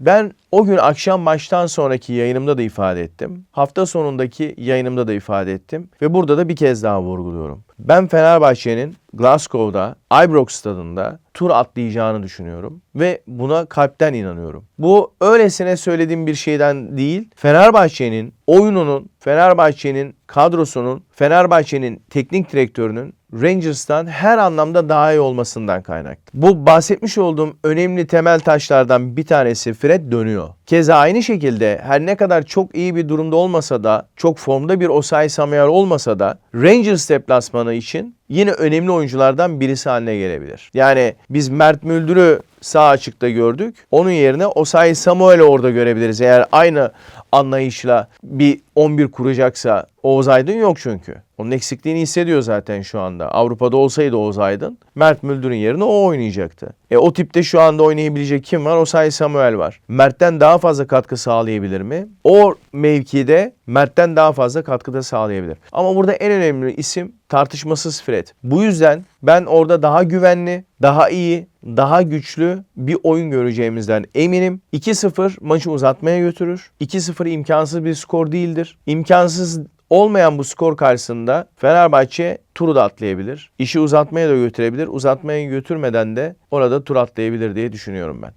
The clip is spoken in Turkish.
Ben o gün akşam maçtan sonraki yayınımda da ifade ettim. Hafta sonundaki yayınımda da ifade ettim. Ve burada da bir kez daha vurguluyorum. Ben Fenerbahçe'nin Glasgow'da, Ibrox stadında tur atlayacağını düşünüyorum. Ve buna kalpten inanıyorum. Bu öylesine söylediğim bir şeyden değil. Fenerbahçe'nin oyununun, Fenerbahçe'nin kadrosunun, Fenerbahçe'nin teknik direktörünün Rangers'tan her anlamda daha iyi olmasından kaynaklı. Bu bahsetmiş olduğum önemli temel taşlardan bir tanesi Fred dönüyor. Keza aynı şekilde her ne kadar çok iyi bir durumda olmasa da, çok formda bir Osayi Samuel olmasa da Rangers deplasmanı için yine önemli oyunculardan birisi haline gelebilir. Yani biz Mert Müldür'ü sağ açıkta gördük. Onun yerine Osayi Samuel'i orada görebiliriz. Eğer aynı anlayışla bir 11 kuracaksa Oğuz Aydın yok çünkü. Onun eksikliğini hissediyor zaten şu anda. Avrupa'da olsaydı Oğuz Aydın, Mert Müldür'ün yerine o oynayacaktı. E o tipte şu anda oynayabilecek kim var? Osayi Samuel var. Mert'ten daha fazla katkı sağlayabilir mi? O mevkide Mert'ten daha fazla katkıda sağlayabilir. Ama burada en önemli isim tartışmasız Fred. Bu yüzden ben orada daha güvenli, daha iyi, daha güçlü bir oyun göreceğimizden eminim. 2-0 maçı uzatmaya götürür. 2-0 imkansız bir skor değildir. İmkansız olmayan bu skor karşısında Fenerbahçe turu da atlayabilir. İşi uzatmaya da götürebilir. Uzatmaya götürmeden de orada tur atlayabilir diye düşünüyorum ben.